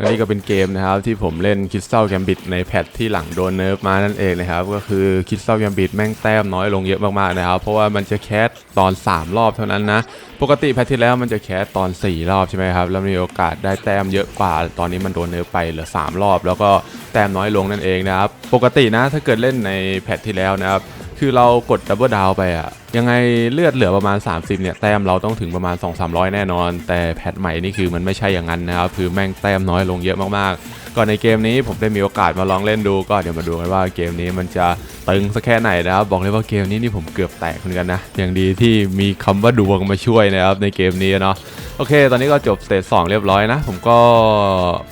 และนี่ก็เป็นเกมนะครับที่ผมเล่นคิสตัลแกมบิดในแพทที่หลังโดนเนิร์ฟมานั่นเองนะครับ ก็คือคิสตัลแกมบิดแม่งแต้มน้อยลงเยอะมากๆนะครับ เพราะว่ามันจะแคสตอน 3 รอบเท่านั้นนะ ปกติแพทที่แล้วมันจะแคสตอน 4 รอบใช่ไหมครับ แล้วมีโอกาสได้แต้มเยอะกว่า ตอนนี้มันโดนเนิร์ฟไปเหลือ 3 รอบ แล้วก็แต้มน้อยลงนั่นเองนะครับ ปกตินะถ้าเกิดเล่นในแพทที่แล้วนะครับ คือเรากดดับเบิลดาวไปอะยังไงเลือดเหลือประมาณ 30เนี่ยแต้มเราต้องถึงประมาณ 2-300 แน่นอน แต่แพทใหม่นี่คือมันไม่ใช่อย่างนั้นนะครับคือแม่งแต้มน้อยลงเยอะมากๆ ก่อนในเกมนี้ผมได้มีโอกาสมาลองเล่นดู ก็เดี๋ยวมาดูกันว่าเกมนี้มันจะตึงสักแค่ไหนนะครับบอกเลยว่าเกมนี้นี่ผมเกือบแตกเหมือนกันนะอย่างดีที่มีคำว่าดวงมาช่วยนะครับในเกมนี้เนาะโอเค ตอนนี้ก็จบสเตจสองเรียบร้อยนะ ผมก็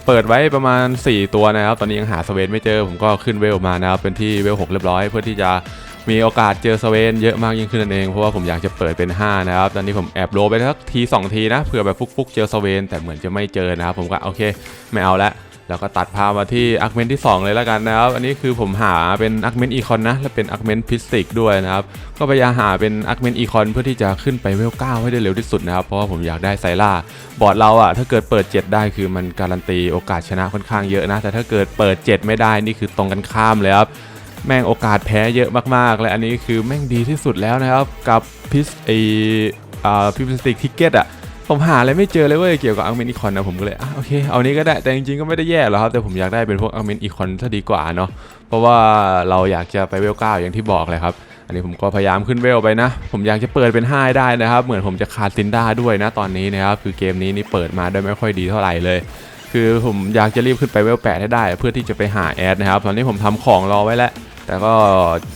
เปิดไว้ประมาณ 4 ตัวนะครับ ตอนนี้ยังหาสเวนไม่เจอ ผมก็ขึ้นเวลมานะครับเป็นที่เวล6เรียบร้อย เพื่อที่จะ มีโอกาสเจอสเวนเยอะมากยิ่งขึ้นนั่นเองเพราะว่าผมอยากจะเปิดเป็น 5 นะครับ ตอนนี้ผมแอบโลไปสักที2ทีนะเผื่อแบบฟุกๆเจอสเวนแต่เหมือนจะไม่เจอนะครับ ผมก็โอเคไม่เอาละแล้วก็ตัดพามาที่อักเมนที่ 2 เลยแล้วกันนะครับ อันนี้คือผมหาเป็นอักเมนอีคอนนะ และเป็นอักเมนพิสติกด้วยนะครับ ก็พยายามหาเป็นอักเมนอีคอนเพื่อที่จะขึ้นไปเวล9ให้ได้เร็วที่สุดนะครับ เพราะว่าผมอยากได้ไซล่า บอร์ดเราอะถ้าเกิดเปิด 7 ได้คือมันการันตีโอกาสชนะค่อนข้างเยอะนะ แต่ถ้าเกิดเปิด 7 ไม่ได้นี่คือตรงกันข้ามเลยครับ แม่งโอกาสแพ้เยอะมากๆ และอันนี้คือแม่งดีที่สุดแล้วนะครับ กับพิสไออ่าพิสติกทิกเก็ตอะผมหาอะไรไม่เจอเลยเว้ยเกี่ยวกับอังเมนอีคอนนะผมก็เลยอะโอเคเอานี้ก็ได้แต่จริงๆก็ไม่ได้แย่หรอกครับแต่ผมอยากได้เป็นพวกอังเมนอีคอนซะดีกว่าเนาะเพราะว่าเราอยากจะไปเวลเก้าอย่างที่บอกเลยครับ อันนี้ผมก็พยายามขึ้นเวลไปนะ ผมอยากจะเปิดเป็นห้าได้นะครับ เหมือนผมจะขาดซินด้าด้วยนะตอนนี้นะครับคือเกมนี้นี่เปิดมาได้ไม่ค่อยดีเท่าไหร่เลย คือผมอยากจะรีบขึ้นไปเวล8ให้ได้ เพื่อที่จะไปหาแอดนะครับตอนนี้ผมทำของรอไว้แล้ว แต่ก็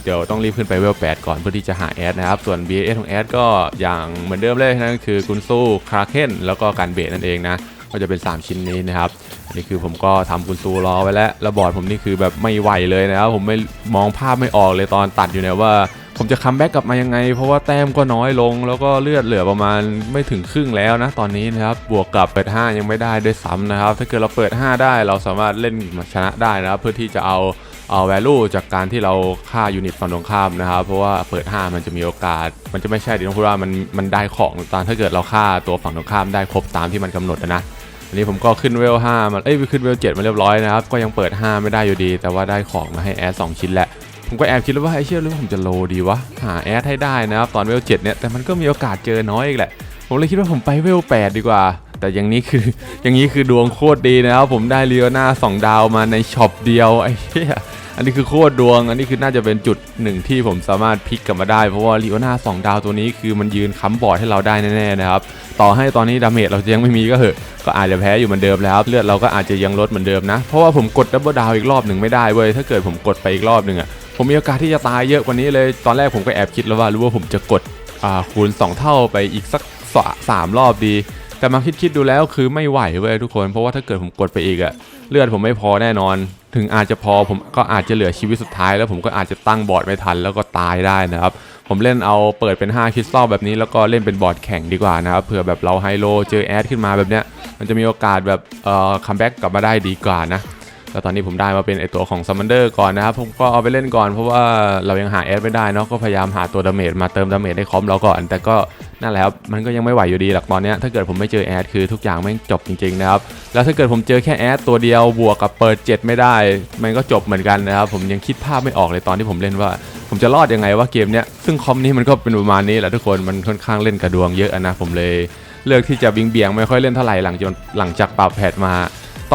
เดี๋ยวต้องรีบขึ้นไปเวล 8 ก่อนเพื่อที่จะหาแอดนะครับ ส่วน BAS ของแอดก็อย่างเหมือนเดิมเลยนั่นก็คือกุนสู้คราเคนแล้วก็การเบสนั่นเองนะ ก็จะเป็น 3 ชิ้นนี้นะครับอันนี้คือผมก็ทำกุนซูรอไว้แล้วแล้วบอดผมนี่คือแบบไม่ไหวเลยนะครับผมไม่มองภาพไม่ออกเลยตอนตัดอยู่เนี่ยว่าผมจะคัมแบ็กกลับมายังไง เพราะว่าแต้มก็น้อยลง แล้วก็เลือดเหลือประมาณไม่ถึงครึ่งแล้วนะ ตอนนี้นะครับ บวกกับเปิด 5 ยังไม่ได้ด้วยซ้ำนะครับ ถ้าเกิดเราเปิด 5 ได้เราสามารถเล่นชนะได้นะครับ เพื่อที่จะเอา value จากการที่เราฆ่ายูนิตฝั่งตรงข้ามนะครับ เพราะว่าเปิด 5 มันจะมีโอกาส มันจะไม่ใช่ดิต้องพูดว่ามันมันได้ของตอนถ้าเกิดเราฆ่าตัวฝั่งตรงข้ามได้ครบตามที่มันกำหนดนะอันนี้ผมก็ขึ้นเวล5มาเอ้ยขึ้นเวล7มาเรียบร้อยนะครับ ก็ยังเปิด 5 ไม่ได้อยู่ดี แต่ว่าได้ของมาให้แอด2ชิ้นแหละผมก็แอบคิดว่าไอ้เชื่อหรือผมจะโลดีวะหาแอดให้ได้นะครับตอนเวล7เนี่ยแต่มันก็มีโอกาสเจอน้อยอีกแหละ ผมเลยคิดว่าผมไปเวล8ดีกว่า แต่อย่างนี้คืออย่างนี้คือดวงโคตรดีนะครับ ผมได้เลียนา2ดาวมาในช็อปเดียวไอ้เหี้ยอันนี้คือโคตรดวง อันนี้คือน่าจะเป็นจุดหนึ่งที่ผมสามารถพลิกกลับมาได้ เพราะว่าลีโอนา2ดาวตัวนี้คือมันยืนค้ำบอร์ดให้เราได้แน่ๆนะครับ ต่อให้ตอนนี้ดาเมจเรายังไม่มีก็เหอะ ก็อาจจะแพ้อยู่เหมือนเดิมแล้วครับเลือดเราก็อาจจะยังลดเหมือนเดิมนะ เพราะว่าผมกดดับเบิลดาวอีกรอบหนึ่งไม่ได้เว้ย ถ้าเกิดผมกดไปอีกรอบหนึ่งอะผมมีโอกาสที่จะตายเยอะกว่านี้เลย ตอนแรกผมก็แอบคิดแล้วว่ารู้ว่าผมจะกดคูณ 2 เท่าไปอีกสักสามรอบดี แต่มาคิดคิดๆดูแล้วคือไม่ไหวเว้ยทุกคน เพราะว่าถ้าเกิดผมกดไปอีกอะเลือดผมไม่พอแน่นอน ถึงอาจจะพอผมก็อาจจะเหลือชีวิตสุดท้าย แล้วผมก็อาจจะตั้งบอร์ดไม่ทันแล้วก็ตายได้นะครับ ผมเล่นเอาเปิดเป็น 5 คริสตัลแบบนี้แล้วก็เล่นเป็นบอร์ดแข่งดีกว่านะครับเผื่อแบบเราไฮโลเจอแอดขึ้นมาแบบเนี้ยมันจะมีโอกาสแบบเอ่อคัมแบ็กกลับมาได้ดีกว่านะแล้วตอนนี้ผมได้มาเป็นไอตัวของซัมมอนเดอร์ก่อนนะครับ ผมก็เอาไปเล่นก่อนเพราะว่าเรายังหาแอดไม่ได้เนาะก็พยายามหาตัวดาเมจมาเติมดาเมจให้คอมเราก่อน แต่ก็ นั่นแหละครับมันก็ยังไม่ไหวอยู่ดีหรอกตอนนี้ถ้าเกิดผมไม่เจอแอดคือทุกอย่างแม่งจบจริงๆนะครับแล้วถ้าเกิดผมเจอแค่แอดตัวเดียวบวกกับเปิด 7 ไม่ได้ มันก็จบเหมือนกันนะครับผมยังคิดภาพไม่ออกเลยตอนที่ผมเล่นว่า ผมจะรอดยังไงว่าเกมเนี้ยซึ่งคอมนี้มันก็เป็นประมาณนี้แหละทุกคนมันค่อนข้างเล่นกระดวงเยอะนะผมเลย เลือกที่จะบิงเบียงไม่ค่อยเล่นเท่าไหร่หลังจนหลังจากปรับแพทมา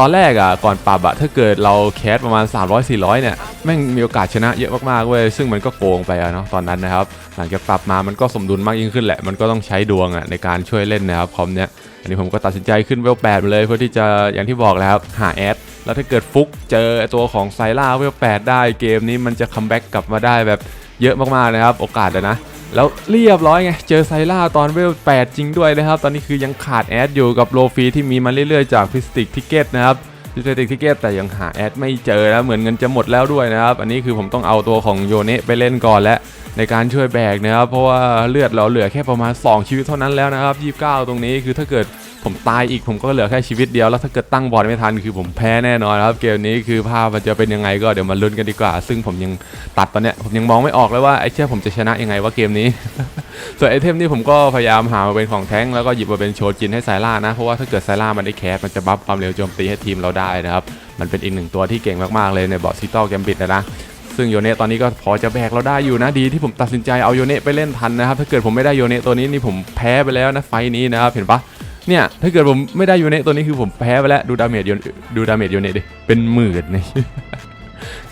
ตอนแรกอะก่อนปรับอะถ้าเกิดเราแคสประมาณ 300 400 เนี่ยแม่งมีโอกาสชนะเยอะมากๆเว้ยซึ่งมันก็โกงไปอะเนาะตอนนั้นนะครับหลังจากปรับมามันก็สมดุลมากยิ่งขึ้นแหละ มันก็ต้องใช้ดวงอะในการช่วยเล่นนะครับคอมเนี้ยอันนี้ผมก็ตัดสินใจขึ้นเวล8มาเลยเพื่อที่จะอย่างที่บอกแล้วครับหาแอดแล้วถ้าเกิดฟุกเจอตัวของไซล่าเวล8ได้เกมนี้มันจะคัมแบ็กกลับมาได้แบบเยอะมากๆนะครับโอกาสอะนะ แล้วเรียบร้อยไง เจอไซล่าตอนเวล 8 จริงด้วยนะครับ ตอนนี้คือยังขาดแอดอยู่กับโลฟีที่มีมาเรื่อยๆ จากพิสติกทิเกตนะครับพิสติกทิเกตแต่ยังหาแอดไม่เจอนะเหมือนเงินจะหมดแล้วด้วยนะครับ อันนี้คือผมต้องเอาตัวของโยเนะไปเล่นก่อนและในการช่วยแบกนะครับ เพราะว่าเลือดเราเหลือแค่ประมาณ 2 ชีวิตเท่านั้นแล้วนะครับ 29 ตรงนี้คือถ้าเกิด ผมตายอีกผมก็เหลือแค่ชีวิตเดียวแล้วถ้าเกิดตั้งบอลไม่ทันคือผมแพ้แน่นอนครับเกมนี้คือภาพมันจะเป็นยังไงก็เดี๋ยวมาลุ้นกันดีกว่า ซึ่งผมยังตัดตอนเนี้ยผมยังมองไม่ออกเลยว่าไอ้เชี่ยผมจะชนะยังไงว่าเกมนี้ ส่วนไอเทมนี่ผมก็พยายามหามาเป็นของแท้งแล้วก็หยิบมาเป็นโชจินให้ไซล่านะเพราะว่าถ้าเกิดไซล่ามันได้แคสมันจะบัฟความเร็วโจมตีให้ทีมเราได้นะครับมันเป็นอีกหนึ่งตัวที่เก่งมากๆเลยในบอสซิตอลแกมบิดนะนะซึ่งโยเนะตอนนี้ก็พอจะแบกเราได้อยู่นะดีที่ผมตัดสินใจเอาโยเนะไปเล่นทันนะครับถ้าเกิดผมไม่ได้โยเนะตัวนี้นี่ผมแพ้ไปแล้วนะไฟนี้นะครับเห็นปะ เนี่ย ถ้าเกิดผมไม่ได้โยเนะตัวนี้คือผมแพ้ไปแล้ว ดูดาเมจยเนดูดาเมจโยเนะดิ เป็นหมื่นนี่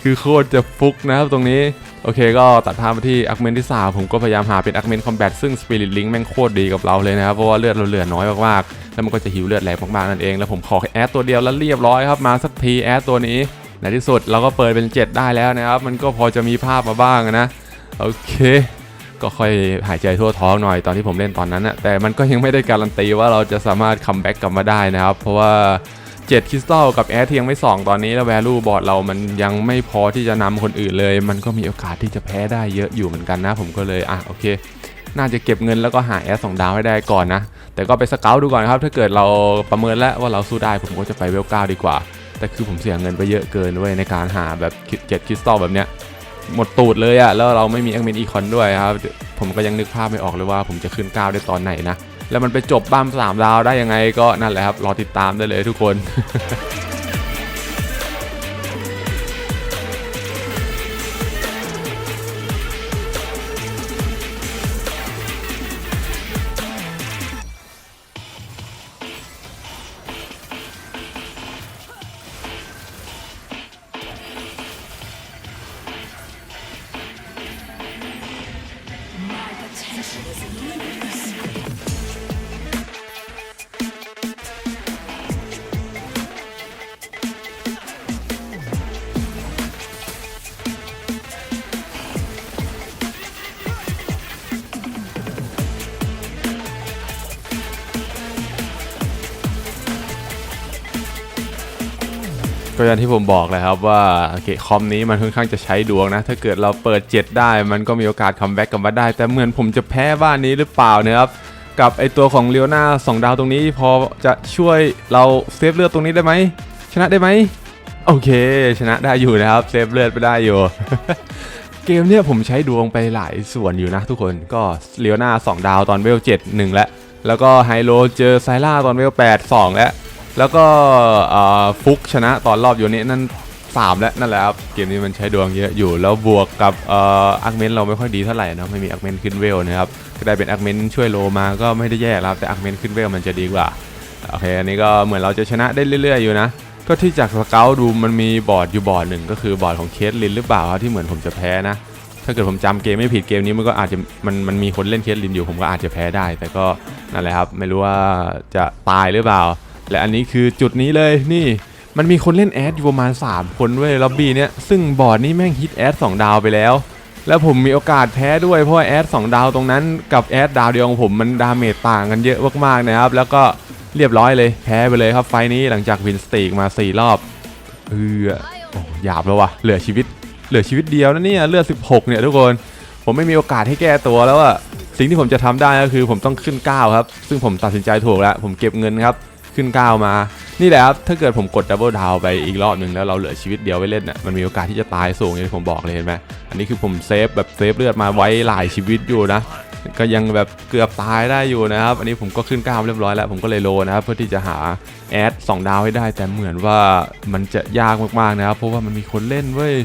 คือโคตรจะฟุกนะครับตรงนี้ โอเคก็ตัดภาพมาที่อักเมนที่ 3 ผมก็พยายามหาเป็นอักเมนคอมแบทซึ่งสปิริตลิงแม่งโคตรดีกับเราเลยนะครับ เพราะว่าเลือดเราเหลือน้อยมากๆ แล้วมันก็จะหิวเลือดแรงมากๆนั่นเอง แล้วผมขอแอดตัวเดียวแล้วเรียบร้อยครับมาสักทีแอดตัวนี้ในที่สุดเราก็เปิดเป็น 7 ได้แล้วนะครับ มันก็พอจะมีภาพมาบ้างนะ โอเค ก็ค่อยหายใจทั่วท้องหน่อยตอนที่ผมเล่นตอนนั้นนะแต่มันก็ยังไม่ได้การันตีว่าเราจะสามารถคัมแบ็กกลับมาได้นะครับ เพราะว่า7คริสตัลกับแอร์ที่ยังไม่2ตอนนี้แล้ว value บอร์ดเรามันยังไม่พอที่จะนำคนอื่นเลย มันก็มีโอกาสที่จะแพ้ได้เยอะอยู่เหมือนกันนะ ผมก็เลยอะโอเค น่าจะเก็บเงินแล้วก็หาแอร์สองดาวให้ได้ก่อนนะ แต่ก็ไปสเกลดูก่อนครับ ถ้าเกิดเราประเมินแล้วว่าเราสู้ได้ผมก็จะไปเวลเก้าดีกว่า แต่คือผมเสียเงินไปเยอะเกินเว้ยในการหาแบบเจ็ดคริสตัลแบบเนี้ย หมดตูดเลยอะแล้วเราไม่มีแอคเมนอีคอนด้วยครับ ผมก็ยังนึกภาพไม่ออกเลยว่าผมจะขึ้นก้าวได้ตอนไหนนะ แล้วมันไปจบบ้ามสามดาวได้ยังไงก็นั่นแหละครับ รอติดตามได้เลยทุกคน ก็อย่างที่ผมบอกเลยครับว่าเคคอมนี้มันค่อนข้างจะใช้ดวงนะ ถ้าเกิดเราเปิด 7 ได้มันก็มีโอกาสคัมแบ็กกลับมาได้ แต่เหมือนผมจะแพ้บ้านนี้หรือเปล่านะครับกับไอตัวของเลียวนาสองดาวตรงนี้ พอจะช่วยเราเซฟเลือดตรงนี้ได้ไหมชนะได้ไหมโอเค ชนะได้อยู่นะครับเซฟเลือดไปได้อยู่ เกมเนี่ยผมใช้ดวงไปหลายส่วนอยู่นะทุกคนก็เลียวนา2 ดาวตอนเวล7 1 แล้ว แล้วก็ไฮโลเจอไซล่าตอนเวล8 2 แล้ว แล้วก็ฟุกชนะตอนรอบอยู่นี้นั่น3แล้วนั่นแหละครับเกมนี้มันใช้ดวงเยอะอยู่ แล้วบวกกับอ่ออาร์เมนเราไม่ค่อยดีเท่าไหร่นะไม่มีอาร์เมนขึ้นเวลนะครับก็ได้เป็นอาร์เมนช่วยโลมาก็ไม่ได้แย่แล้วครับแต่อาร์เมนขึ้นเวลมันจะดีกว่าโอเคอันนี้ก็เหมือนเราจะชนะได้เรื่อย ๆ อยู่นะก็ที่จากสเกลดูมันมีบอร์ดอยู่บอร์ดหนึ่งก็คือบอร์ดของเคสลินหรือเปล่าครับที่เหมือนผมจะแพ้นะถ้าเกิดผมจำเกมไม่ผิดเกมนี้มันก็อาจจะมันมันมีคนเล่นเคสลินอยู่ผมก็อาจจะแพ้ได้ แต่ก็นั่นแหละครับไม่รู้ว่าจะตายหรือเปล่า และอันนี้คือจุดนี้เลยนี่มันมีคนเล่นแอดอยู่ประมาณ 3 คนเว้ยล็อบบี้เนี้ยซึ่งบอร์ดนี้แม่งฮิตแอด2ดาวไปแล้ว แล้วผมมีโอกาสแพ้ด้วยเพราะแอด2ดาวตรงนั้นกับแอดดาวเดียวของผมมันดาเมจต่างกันเยอะมากๆนะครับ แล้วก็เรียบร้อยเลยแพ้ไปเลยครับไฟล์นี้หลังจากวินสตีกมาสี่รอบเออโอ้หยาบแล้ววะเหลือชีวิต เหลือชีวิตเดียวนะเนี่ยเลือด 16 เนี่ยทุกคนผมไม่มีโอกาสให้แก้ตัวแล้วอะสิ่งที่ผมจะทำได้ก็คือผมต้องขึ้น9ครับซึ่งผมตัดสินใจถูกแล้ว ผมเก็บเงินครับ ขึ้น 9 มา นี่แหละครับถ้าเกิดผมกดดับเบิลดาวไปอีกรอบหนึ่งแล้วเราเหลือชีวิตเดียวไว้เล่นน่ะมันมีโอกาสที่จะตายสูงอย่างที่ผมบอกเลยเห็นไหมอันนี้คือผมเซฟแบบเซฟเลือดมาไว้หลายชีวิตอยู่นะก็ยังแบบเกือบตายได้อยู่นะครับ อันนี้ผมก็ขึ้น9เรียบร้อยแล้ว ผมก็เลยโลนะครับเพื่อที่จะหาแอด2ดาวให้ได้ แต่เหมือนว่ามันจะยากมากๆนะครับ เพราะว่ามันมีคนเล่นเว้ย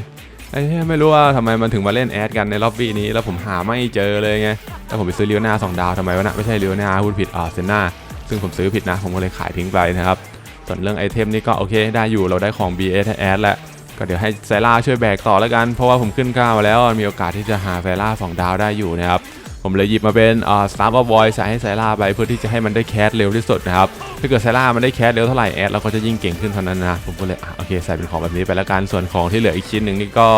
ไอ้เหี้ยไม่รู้ว่าทำไมมันถึงมาเล่นแอดกันในล็อบบี้นี้ แล้วผมหาไม่เจอเลยไงแล้วผมไปซื้อเลียวนาสองดาวทำไมวะนะไม่ใช่เลียวนาพูดผิดอ่าเซนนา ซึ่งผมซื้อผิดนะ ผมก็เลยขายทิ้งไปนะครับ ส่วนเรื่องไอเทมนี่ก็โอเคได้อยู่เราได้ของ BS แอดแล้วก็เดี๋ยวให้ไซล่าช่วยแบกต่อแล้วกัน เพราะว่าผมขึ้นก้าวมาแล้วมีโอกาสที่จะหาไซล่าสองดาวได้อยู่นะครับผมเลยหยิบมาเป็นสตาร์บอยใส่ให้ไซล่าไปเพื่อที่จะให้มันได้แคสเร็วที่สุดนะครับ ถ้าเกิดไซล่ามันได้แคสเร็วเท่าไหร่แอดเราก็จะยิ่งเก่งขึ้นเท่านั้นนะ ผมก็เลยอโอเคใส่เป็นของแบบนี้ไปแล้วกัน ส่วนของที่เหลืออีกชิ้นหนึ่งนี่ก็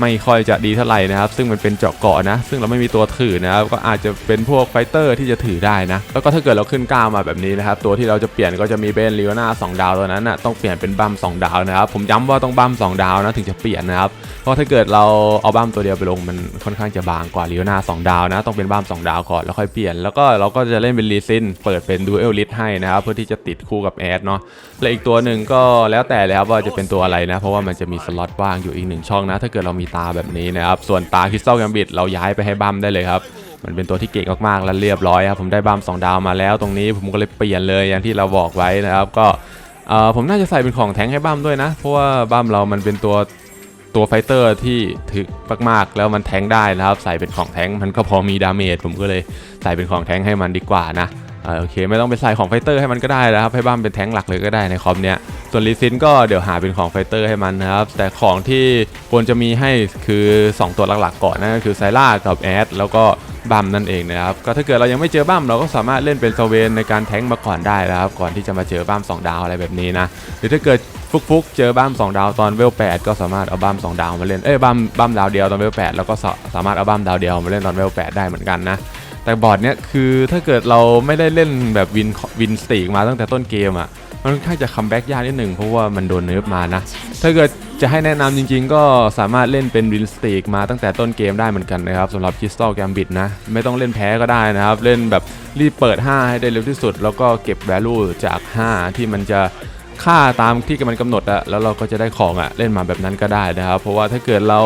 ไม่ค่อยจะดีเท่าไหร่นะครับ ซึ่งมันเป็นเจาะเกาะนะ ซึ่งเราไม่มีตัวถือนะครับ ก็อาจจะเป็นพวกไฟเตอร์ที่จะถือได้นะ แล้วก็ถ้าเกิดเราขึ้นก้าวมาแบบนี้นะครับ ตัวที่เราจะเปลี่ยนก็จะมีเป็นลีโอนา2ดาวตัวนั้นนะต้องเปลี่ยนเป็นบัม2ดาวนะครับ ผมย้ำว่าต้องบัม2ดาวนะถึงจะเปลี่ยนนะครับ เพราะถ้าเกิดเราเอาบัมตัวเดียวไปลงมันค่อนข้างจะบางกว่าลีโอนา2ดาวนะ ต้องเป็นบัม2ดาวก่อนแล้วค่อยเปลี่ยน แล้วก็เราก็จะเล่นเป็นลีซินเปิดเป็นดูเอลลิทให้นะครับ เพื่อที่จะติดคู่กับแอดเนาะ และอีกตัวหนึ่งก็แล้วแต่เลยครับว่าจะเป็นตัวอะไรนะ เพราะว่ามันจะมีสล็อตว่างอยู่อีกหนึ่งช่องนะ ถ้าเกิดเรามีตาแบบนี้นะครับ ส่วนตาคริสตัลแกมบิดเราย้ายไปให้บัมได้เลยครับ มันเป็นตัวที่เก่งมากๆ และเรียบร้อยครับผมได้บัม2ดาวมาแล้วตรงนี้ผมก็เลยเปลี่ยนเลยอย่างที่เราบอกไว้นะครับก็ผมน่าจะใส่เป็นของแทงให้บัมด้วยนะ เพราะว่าบัมเรามันเป็นตัวตัวไฟเตอร์ที่ถึกมากๆ แล้วมันแทงได้นะครับ ใส่เป็นของแทงมันก็พอมีดาเมจผมก็เลยใส่เป็นของแทงให้มันดีกว่านะ อ่าโอเคไม่ต้องไปใส่ของไฟเตอร์ให้มันก็ได้นะครับให้บ้านเป็นแท้งหลักเลยก็ได้ในคอมเนี้ยส่วนลีซินก็เดี๋ยวหาเป็นของไฟเตอร์ให้มันนะครับแต่ของที่ควรจะมีให้คือ 2 ตัวหลักๆก่อนนั่นก็คือไซล่ากับแอดแล้วก็บัมนั่นเองนะครับก็ถ้าเกิดเรายังไม่เจอบัมเราก็สามารถเล่นเป็นสเวนในการแท้งมาก่อนได้นะครับก่อนที่จะมาเจอบัม2ดาวอะไรแบบนี้นะหรือถ้าเกิดฟุกๆเจอบัม2ดาวตอนเวล8ก็สามารถเอาบัม2ดาวมาเล่นเอ้ยบัมบัมดาวเดียวตอนเวล8แล้วก็สาสามารถเอาบัมดาวเดียวมาเล่นตอนเวล8ได้เหมือนกันนะ แต่บอร์ดเนี้ยคือถ้าเกิดเราไม่ได้เล่นแบบวินวินสตีกมาตั้งแต่ต้นเกมอะมันค่อนข้างจะคัมแบ็กยากนิดหนึ่งเพราะว่ามันโดนเนิร์ฟมานะ ถ้าเกิดจะให้แนะนำจริงๆ ก็สามารถเล่นเป็นวินสตีกมาตั้งแต่ต้นเกมได้เหมือนกันนะครับสำหรับคริสตัลแกมบิดนะ ไม่ต้องเล่นแพ้ก็ได้นะครับ เล่นแบบรีบเปิด 5 ให้ได้เร็วที่สุด แล้วก็เก็บ value จาก 5 ที่มันจะค่าตามที่มันกำหนดอะแล้วเราก็จะได้ของอะเล่นมาแบบนั้นก็ได้นะครับ เพราะว่าถ้าเกิดเรา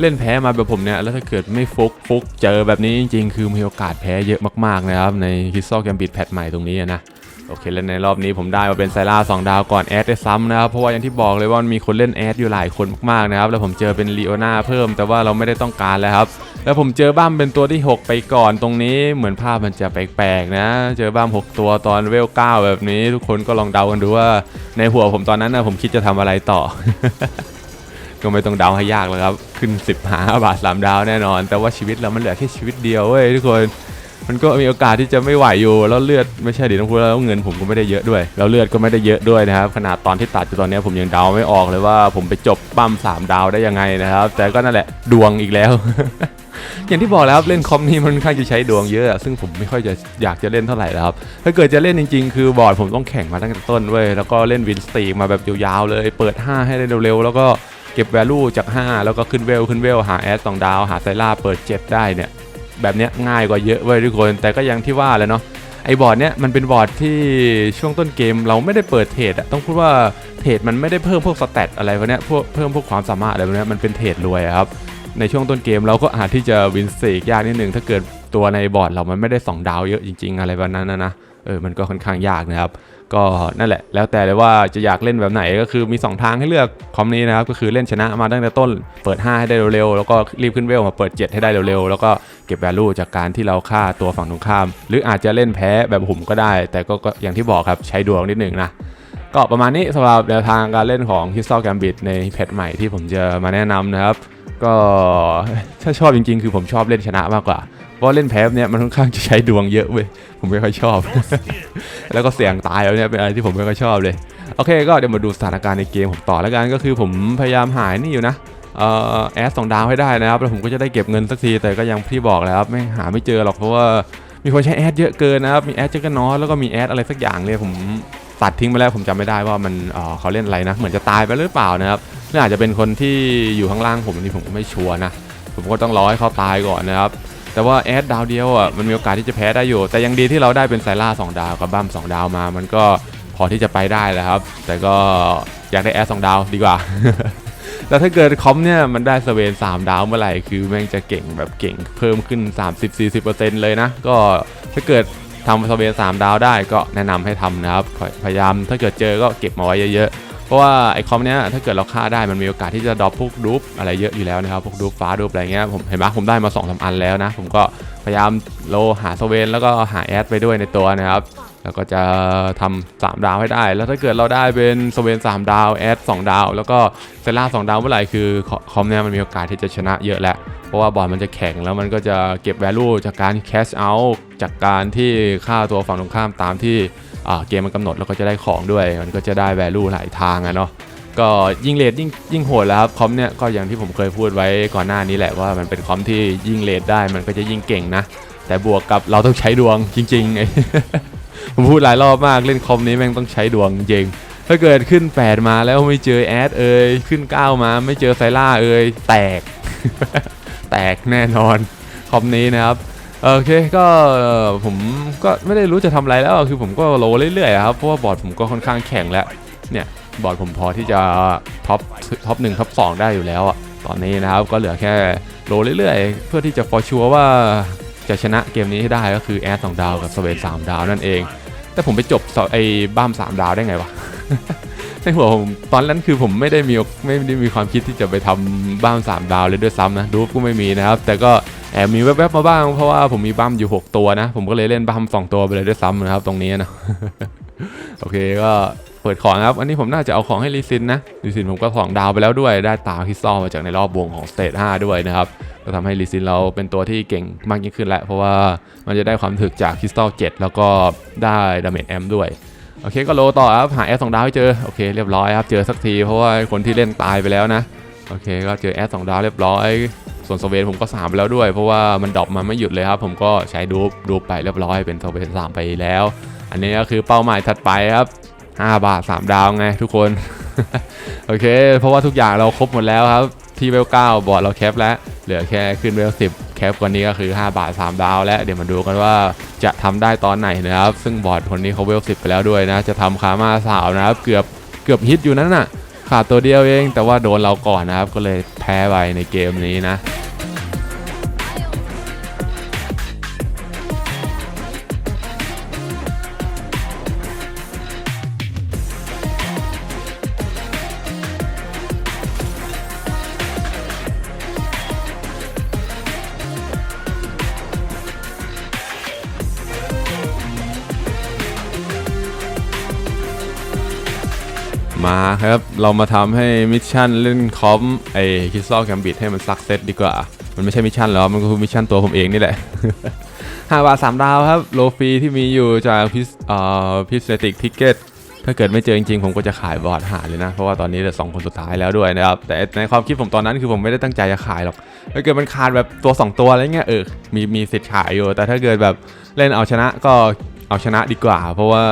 เล่นแพ้มาแบบผมเนี่ย แล้วถ้าเกิดไม่ฟุกฟุกเจอแบบนี้จริงๆ คือมีโอกาสแพ้เยอะมากๆนะครับ ในคิสซอแกมบิดแพทใหม่ตรงนี้นะโอเคแล้วในรอบนี้ผมได้มาเป็นไซล่า2ดาวก่อนแอดได้ซ้ำนะครับ เพราะว่าอย่างที่บอกเลยว่ามันมีคนเล่นแอดอยู่หลายคนมากๆนะครับ แล้วผมเจอเป็นลีโอนาเพิ่มแต่ว่าเราไม่ได้ต้องการแล้วครับ แล้วผมเจอบ้ามเป็นตัวที่ 6 ไปก่อนตรงนี้เหมือนภาพมันจะแปลกๆนะ เจอบ้าม 6 ตัวตอนเวล9แบบนี้ ทุกคนก็ลองเดากันดูว่าในหัวผมตอนนั้นนะผมคิดจะทำอะไรต่อ ก็ไม่ต้องเดาให้ยากแล้วครับ ขึ้น 10หาบาท3ดาวแน่นอน แต่ว่าชีวิตเรามันเหลือแค่ชีวิตเดียวเว้ยทุกคนมันก็มีโอกาสที่จะไม่ไหวอยู่ แล้วเลือดไม่ใช่ดิต้องพูดแล้วเงินผมก็ไม่ได้เยอะด้วย แล้วเลือดก็ไม่ได้เยอะด้วยนะครับ ขนาดตอนที่ตัดอยู่ตอนนี้ผมยังเดาไม่ออกเลยว่าผมไปจบปั้ม3 ดาวได้ยังไงนะครับ แต่ก็นั่นแหละดวงอีกแล้ว อย่างที่บอกแล้วครับเล่นคอมนี่มันค่อนข้างจะใช้ดวงเยอะอะ ซึ่งผมไม่ค่อยจะอยากจะเล่นเท่าไหร่แล้วครับ ถ้าเกิดจะเล่นจริง ๆ คือบอร์ดผมต้องแข่งมาตั้งแต่ต้นเว้ย แล้วก็เล่นวินสตีกมาแบบยาวๆเลย เปิด 5 ให้ได้เร็วๆ แล้วก็ เก็บ value จาก 5 แล้วก็ขึ้นเวลขึ้นเวลหาแอสสองดาว หาไซล่าเปิด 7 ได้เนี่ย แบบเนี้ยง่ายกว่าเยอะเว้ยทุกคน แต่ก็ยังที่ว่าแหละเนาะไอ้บอร์ดเนี้ยมันเป็นบอร์ดที่ช่วงต้นเกมเราไม่ได้เปิดเทรดอะต้องพูดว่าเทรดมันไม่ได้เพิ่มพวกสเตตอะไรพวกเนี้ยพวกเพิ่มพวกความสามารถอะไรพวกเนี้ยมันเป็นเทรดรวยครับในช่วงต้นเกมเราก็อาจที่จะวินเสตีกยากนิดนึงถ้าเกิดตัวในบอร์ดเรามันไม่ได้ 2 ดาวเยอะจริง ๆ อะไรแบบนั้นนะนะเออมันก็ค่อนข้างยากนะครับ ก็นั่นแหละ แล้วแต่เลยว่าจะอยากเล่นแบบไหนก็คือมี 2 ทางให้เลือกคอมนี้นะครับ ก็คือเล่นชนะมาตั้งแต่ต้น เปิด 5 ให้ได้เร็วๆ แล้วก็รีบขึ้นเวลมาเปิด 7 ให้ได้เร็วๆ แล้วก็เก็บ value จากการที่เราฆ่าตัวฝั่งตรงข้าม หรืออาจจะเล่นแพ้แบบผมก็ได้ แต่ก็อย่างที่บอกครับใช้ดวงนิดหนึ่งนะก็ประมาณนี้สำหรับแนวทางการเล่นของ Crystal Gambit ในแพทใหม่ที่ผมจะมาแนะนำนะครับ ก็ถ้าชอบจริงๆ คือผมชอบเล่นชนะมากกว่า เพราะเล่นแพ้เนี่ยมันค่อนข้างจะใช้ดวงเยอะเว้ยผมไม่ค่อยชอบ แล้วก็เสี่ยงตายแล้วเนี่ยเป็นอะไรที่ผมไม่ค่อยชอบเลยโอเคก็เดี๋ยวมาดูสถานการณ์ในเกมผมต่อแล้วกันก็คือผมพยายามหายนี่อยู่นะออแอสสองดาวให้ได้นะครับแล้วผมก็จะได้เก็บเงินสักทีแต่ก็ยังที่บอกแล้วครับไม่หาไม่เจอหรอกเพราะว่ามีคนใช้แอดเยอะเกินนะครับมีแอดเจอกันนอแล้วก็มีแอดอะไรสักอย่างเลยผมตัดทิ้งไปแล้วผมจำไม่ได้ว่ามันเเขาเล่นอะไรนะ เหมือนจะตายไปหรือเปล่านะครับหรืออาจจะเป็นคนที่อยู่ข้างล่างผมนนี้ผมก็ไม่ชัวร์นะผมก็ต้องรอให้เขาตายก่อนนะครับ แต่ว่าแอดดาวเดียวอะมันมีโอกาสที่จะแพ้ได้อยู่ แต่ยังดีที่เราได้เป็นไซล่า2ดาวกับบัม2ดาวมา มันก็พอที่จะไปได้แล้วครับ แต่ก็อยากได้แอด2ดาวดีกว่า แล้วถ้าเกิดคอมเนี่ยมันได้สเวน3ดาวเมื่อไหร่คือแม่งจะเก่งแบบเก่งเพิ่มขึ้น 30-40%เลยนะ ก็ถ้าเกิดทำสเวน3ดาวได้ก็แนะนำให้ทำนะครับพยายามถ้าเกิดเจอก็เก็บมาไว้เยอะๆ เพราะว่าไอคอมเนี้ยถ้าเกิดเราฆ่าได้มันมีโอกาสที่จะดรอปพวกดูปอะไรเยอะอยู่แล้วนะครับพวกดูปฟ้าดูปอะไรเงี้ยผมเห็นไหมผมได้มา2อสอันแล้วนะ ผมก็พยายามโลหาสเวนแล้วก็หาแอดไปด้วยในตัวนะครับแล้วก็จะทำ3ดาวให้ได้ แล้วถ้าเกิดเราได้เป็นสเวน 3 ดาวแอด2ดาว แล้วก็เซล่า2ดาวเมื่อไหร่คือคอมเนี่ยมันมีโอกาสที่จะชนะเยอะแหละเพราะว่าบอลมันจะแข็งแล้วมันก็จะเก็บ value จากการ cash out จากการที่ฆ่าตัวฝั่งตรงข้ามตามที่ เกมมันกำหนดแล้วก็จะได้ของด้วย มันก็จะได้ value หลายทางอะเนาะก็ยิ่งเลทยิ่งยิ่งโหดแล้วครับคอมเนี่ยก็อย่างที่ผมเคยพูดไว้ก่อนหน้านี้แหละว่ามันเป็นคอมที่ยิ่งเลทได้มันก็จะยิ่งเก่งนะ แต่บวกกับเราต้องใช้ดวงจริงๆไอ้ผมพูดหลายรอบมากเล่นคอมนี้แม่งต้องใช้ดวงจริงถ้าเกิดขึ้น 8 มาแล้วไม่เจอแอดเอ่ยขึ้น 9 มาไม่เจอไซล่าเอ่ยแตก แตกแน่นอนคอมนี้นะครับ โอเคก็ผมก็ไม่ได้รู้จะทำอะไรแล้วคือผมก็โลเรื่อยๆครับเพราะว่าบอร์ดผมก็ค่อนข้างแข็งแล้วเนี่ยบอร์ดผมพอที่จะท็อปท็อปหนึ่งท็อปสองได้อยู่แล้วอะตอนนี้นะครับก็เหลือแค่โลเรื่อยๆ เพื่อที่จะฟอชัวว่าจะชนะเกมนี้ให้ได้ก็คือแอดสองดาวกับสเวนสามดาวนั่นเอง แต่ผมไปจบไอ้บ้ามสามดาวได้ไงวะในหัวผมตอนนั้นคือผมไม่ได้มีไม่ได้มีความคิดที่จะไปทำบ้ามสามดาวเลยด้วยซ้ำนะดูก็ไม่มีนะครับ แต่ก็ แอบมีแวบๆมาบ้างเพราะว่าผมมีบ้ามอยู่ 6 ตัวนะ ผมก็เลยเล่นบ้าม2ตัวไปเลยด้วยซ้ำนะครับตรงนี้นะโอเคก็เปิดของครับ อันนี้ผมน่าจะเอาของให้ลิซินนะลิซินผมก็ของดาวไปแล้วด้วยได้ตาคริสตัลมาจากในรอบวงของสเตท5ด้วยนะครับก็ทำให้ลิซินเราเป็นตัวที่เก่งมากยิ่งขึ้นแล้วเพราะว่ามันจะได้ความถึกจากคริสตัล7แล้วก็ได้ดาเมจแอมด้วยโอเคก็โลต่อครับหาแอสสองดาวให้เจอโอเคเรียบร้อยครับเจอสักทีเพราะว่าคนที่เล่นตายไปแล้วนะโอเคก็เจอแอสสองดาวเรียบร้อย ส่วนสเวนผมก็3ไปแล้วด้วย เพราะว่ามันดรอปมาไม่หยุดเลยครับ ผมก็ใช้ดูปดูปไปเรียบร้อยเป็นสเวนสามไปแล้ว อันนี้ก็คือเป้าหมายถัดไปครับ5บาท 3 ดาวไงทุกคน โอเค เพราะว่าทุกอย่างเราครบหมดแล้วครับ ที่เวล9บอร์ดเราแคปแล้ว เหลือแค่ขึ้นเวล10แคปกว่านี้ก็คือ 5 บาท 3 ดาว แล้วเดี๋ยวมาดูกันว่าจะทำได้ตอนไหนนะครับ ซึ่งบอร์ดคนนี้เขาเวล10ไปแล้วด้วยนะ จะทำคามาสาวนะครับ เกือบเกือบฮิตอยู่นั่นน่ะ ขาดตัวเดียวเอง แต่ว่าโดนเราก่อนนะครับ ก็เลยแพ้ไปในเกมนี้นะ มาครับ เรามาทำให้มิชชั่นเล่นคอมไอคิสซอลแคมบิดให้มันซักเซตดีกว่า มันไม่ใช่มิชชั่นหรอมันก็คือมิชชั่นตัวผมเองนี่แหละ 5 บาท 3 ดาวครับ โลฟรีที่มีอยู่จากพิสเอ่อพิสเซติกทิกเก็ตถ้าเกิดไม่เจอจริงๆ ผมก็จะขายบอร์ดหาเลยนะ เพราะว่าตอนนี้เหลือสองคนสุดท้ายแล้วด้วยนะครับ แต่ในความคิดผมตอนนั้นคือผมไม่ได้ตั้งใจจะขายหรอก ถ้าเกิดมันขาดแบบตัว 2 ตัวอะไรเงี้ยเออมีมีสิทธิ์ขายอยู่ แต่ถ้าเกิดแบบเล่นเอาชนะก็ เอาชนะดีกว่า เพราะว่า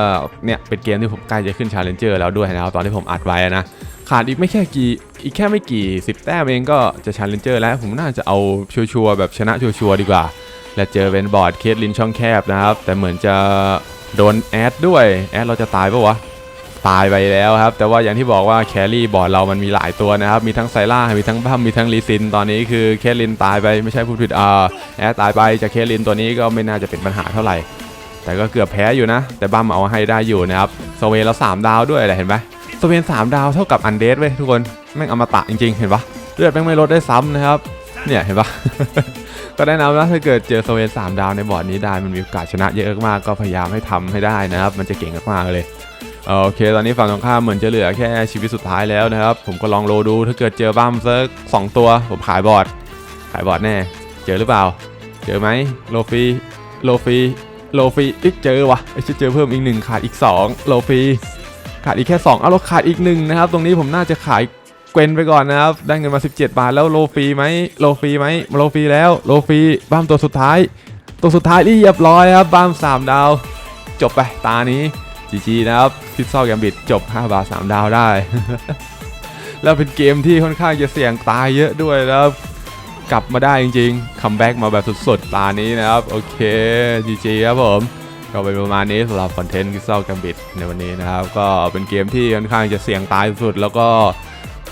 เนี่ยเป็นเกมที่ผมใกล้จะขึ้นชาเลนเจอร์แล้วด้วยนะครับตอนที่ผมอัดไว้นะขาดอีกไม่แค่กี่อีกแค่ไม่กี่สิบแต้มเองก็จะชาเลนเจอร์แล้วผมน่าจะเอาชัวร์ๆแบบชนะชัวร์ๆดีกว่า และเจอเป็นบอร์ดเคสลินช่องแคบนะครับ แต่เหมือนจะโดนแอดด้วยแอดเราจะตายปะวะตายไปแล้วครับ แต่ว่าอย่างที่บอกว่าแครี่บอร์ดเรามันมีหลายตัวนะครับ มีทั้งไซล่า มีทั้งบัมมีทั้งลีซิน ตอนนี้คือเคสลินตายไปไม่ใช่ผู้ผิดอ่าแอดตายไปจากเคสลินตัวนี้ก็ไม่น่าจะเป็นปัญหาเท่าไหร่ แต่ก็เกือบแพ้อยู่นะ แต่บัมเอาให้ได้อยู่นะครับสเวนเราสามดาวด้วยเห็นไหมสเวนสามดาวเท่ากับอันเดสเว้ยทุกคนแม่งอมตะจริงๆ เห็นปะเลือดแม่งไม่ลดได้ซ้ำนะครับ เนี่ยเห็นปะก็แนะนำนะถ้าเกิดเจอสเวนสามดาวในบอร์ดนี้ได้มันมีโอกาสชนะเยอะมากก็พยายามให้ทำให้ได้นะครับ มันจะเก่งมากๆเลยโอเค ตอนนี้ฝั่งตรงข้ามเหมือนจะเหลือแค่ชีวิตสุดท้ายแล้วนะครับ ผมก็ลองโลดูถ้าเกิดเจอบ้ามสักสองตัว ผมขายบอร์ดขายบอร์ดแน่ เจอหรือเปล่า เจอไหมโลฟีโลฟี โลฟีอีกเจอวะไอ้เจอเพิ่มอีกหนึ่งขาดอีก2โลฟีขาดอีกแค่2เอาเราขาดอีกหนึ่งนะครับ ตรงนี้ผมน่าจะขายเกวนไปก่อนนะครับ ได้เงินมา 17 บาทแล้วโลฟีไหมโลฟีไหมโลฟีแล้วโลฟีบ้ามตัวสุดท้าย ตัวสุดท้ายเรียบร้อยครับบ้ามสามดาว จบไปตานี้จีจีนะครับพิซซ่าแกมบิดจบ 5 บาท 3 ดาวได้ แล้วเป็นเกมที่ค่อนข้างจะเสี่ยงตายเยอะด้วยแล้ว กลับมาได้จริงๆคัมแบ็กมาแบบสุดๆตานี้นะครับ โอเคจีจีครับผม ก็เป็นประมาณนี้สำหรับคอนเทนต์พิซซ่าแกมบิดในวันนี้นะครับ ก็เป็นเกมที่ค่อนข้างจะเสี่ยงตายสุดๆแล้วก็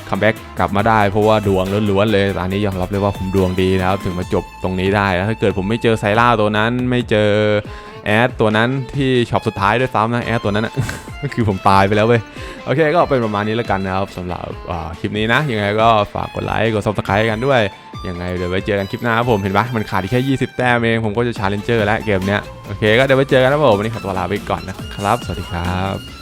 คัมแบ็กกลับมาได้เพราะว่าดวงล้วนๆเลยตอนนี้ยอมรับเลยว่าผมดวงดีนะครับ ถึงมาจบตรงนี้ได้แล้วถ้าเกิดผมไม่เจอไซล่าตัวนั้นไม่เจอแอดตัวนั้นที่ช็อปสุดท้ายด้วยซ้ำนะแอดตัวนั้นนะคือผมตายไปแล้วเว้ยโอเคก็เป็นประมาณนี้แล้วกันนะครับสำหรับคลิปนี้นะยังไงก็ฝากกดไลค์กดซับสไครต์กันด้วย ยังไงเดี๋ยวไว้เจอกันคลิปหน้าครับผมเห็นปะมันขาดอีกแค่ 20 แต้มเองผมก็จะชาเลนเจอร์แล้วเกมเนี้ยโอเคก็เดี๋ยวไว้เจอกันนะผมวันนี้ขอตัวลาไปก่อนนะครับ สวัสดีครับ